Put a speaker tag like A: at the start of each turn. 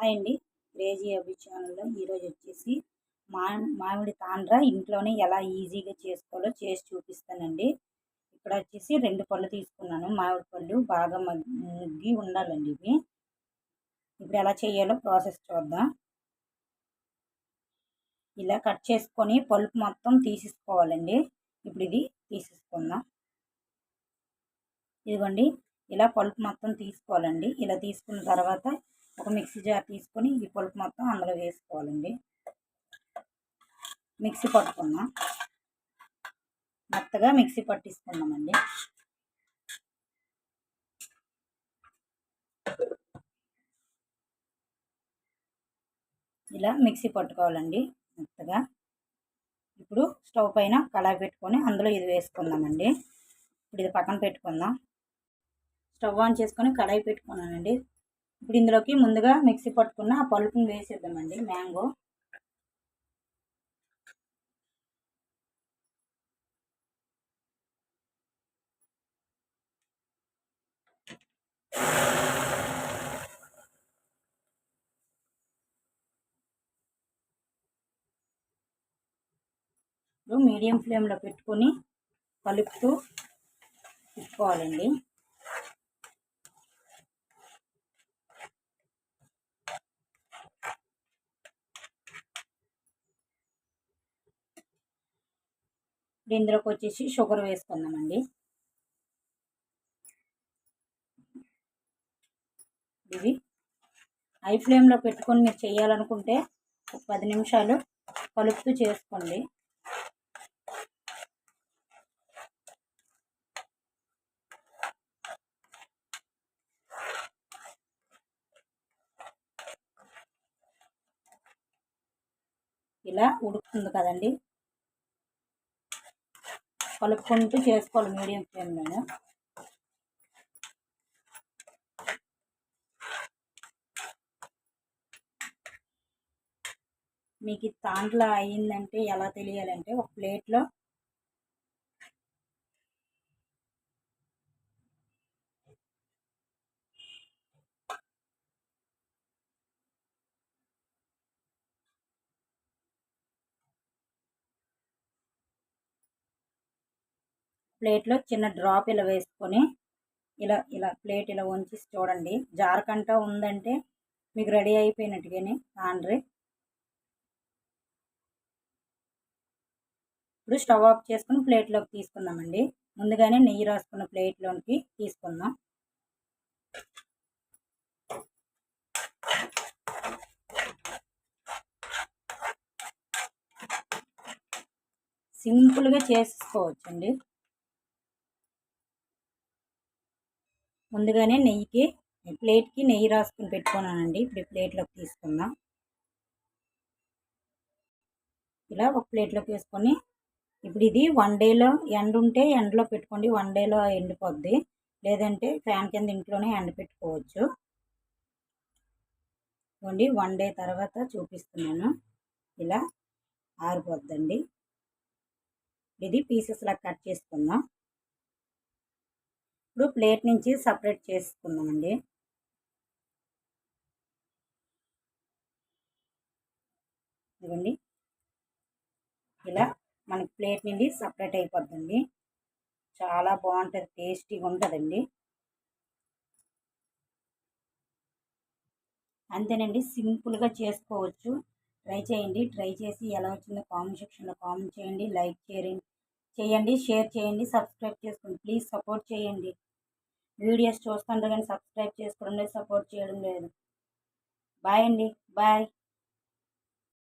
A: Hi అండి. Crazy అభి ఛానల్లో ఈరోజు వచ్చేసి మా మామిడి తాండ్ర ఇంట్లోనే ఎలా ఈజీగా చేసుకోవాలో చేసి చూపిస్తానండి. ఇక్కడ వచ్చేసి రెండు పళ్ళు తీసుకున్నాను. మామిడి పళ్ళు బాగా ముగ్గి ఉండాలండి ఇవి. ఇప్పుడు ఎలా చేయాలో ప్రాసెస్ చూద్దాం. ఇలా కట్ చేసుకొని పలుపు మొత్తం తీసేసుకోవాలండి. ఇప్పుడు ఇది తీసేసుకుందాం. ఇదిగోండి ఇలా పలుపు మొత్తం తీసుకోవాలండి. ఇలా తీసుకున్న తర్వాత ఒక మిక్సీ జార్ తీసుకొని ఈ పులుపు మొత్తం అందులో వేసుకోవాలండి. మిక్సీ పట్టుకున్నాం. మెత్తగా మిక్సీ పట్టించుకున్నామండి ఇలా మిక్సీ పట్టుకోవాలండి మెత్తగా. ఇప్పుడు స్టవ్ పైన కళాయి పెట్టుకొని అందులో ఇది వేసుకుందామండి. ఇప్పుడు ఇది పక్కన పెట్టుకుందాం. స్టవ్ ఆన్ చేసుకొని కళాయి పెట్టుకున్నానండి. ఇప్పుడు ఇందులోకి ముందుగా మిక్సీ పట్టుకున్న ఆ పలుపుని వేసేద్దామండి మ్యాంగో. మీడియం ఫ్లేమ్లో పెట్టుకొని కలుపుతూ తిప్పుకోవాలండి. ఇందులోకి వచ్చేసి షుగర్ వేసుకుందామండి. ఇది హై ఫ్లేమ్లో పెట్టుకొని మీరు చేయాలనుకుంటే ఒక పది నిమిషాలు కలుపుతూ చేసుకోండి. ఇలా ఉడుకుతుంది కదండి. కలుపుకుంటూ చేసుకోవాలి మీడియం ఫ్లేమ్లోనే మీకు దాంట్లో అయిందంటే ఎలా తెలియాలంటే ఒక ప్లేట్లో ప్లేట్లో చిన్న డ్రాప్ ఇలా వేసుకొని ఇలా ఇలా ప్లేట్ ఇలా ఉంచి చూడండి. జారకంట ఉందంటే మీకు రెడీ అయిపోయినట్టుగానే తాండ్రి. ఇప్పుడు స్టవ్ ఆఫ్ చేసుకుని ప్లేట్లోకి తీసుకుందామండి. ముందుగానే నెయ్యి రాసుకున్న ప్లేట్లోకి తీసుకుందాం. సింపుల్గా చేసుకోవచ్చండి ముందుగానే నెయ్యికి ప్లేట్కి నెయ్యి రాసుకుని పెట్టుకున్నానండి. ఇప్పుడు ప్లేట్లోకి తీసుకుందాం. ఇలా ఒక ప్లేట్లోకి వేసుకొని ఇప్పుడు ఇది వన్ డేలో ఎండ ఉంటే ఎండలో పెట్టుకోండి. వన్ డేలో ఎండిపోద్ది. లేదంటే ఫ్యాన్ కింద ఇంట్లోనే ఎండ పెట్టుకోవచ్చు. ఇవ్వండి వన్ డే తర్వాత చూపిస్తున్నాను. ఇలా ఆరిపోద్దండి. ఇది పీసెస్ లాగా కట్ చేసుకుందాం. ఇప్పుడు ప్లేట్ నుంచి సపరేట్ చేసుకుందామండి. ఇదిగోండి. ఇలా మనకి ప్లేట్ నుండి సపరేట్ అయిపోద్దండి. చాలా బాగుంటుంది టేస్టీగా ఉంటుందండి. అంతేనండి సింపుల్గా చేసుకోవచ్చు. ట్రై చేయండి ట్రై చేసి ఎలా వచ్చిందో కామెంట్ సెక్షన్లో కామెంట్ చేయండి లైక్ చేయండి. చేయండి షేర్ చేయండి సబ్స్క్రైబ్ చేసుకోండి. ప్లీజ్ సపోర్ట్ చేయండి. వీడియోస్ చూస్తుంటారు కానీ సబ్స్క్రైబ్ చేసుకోవడం లేదు సపోర్ట్ చేయడం లేదు. బాయ్ అండి. బాయ్.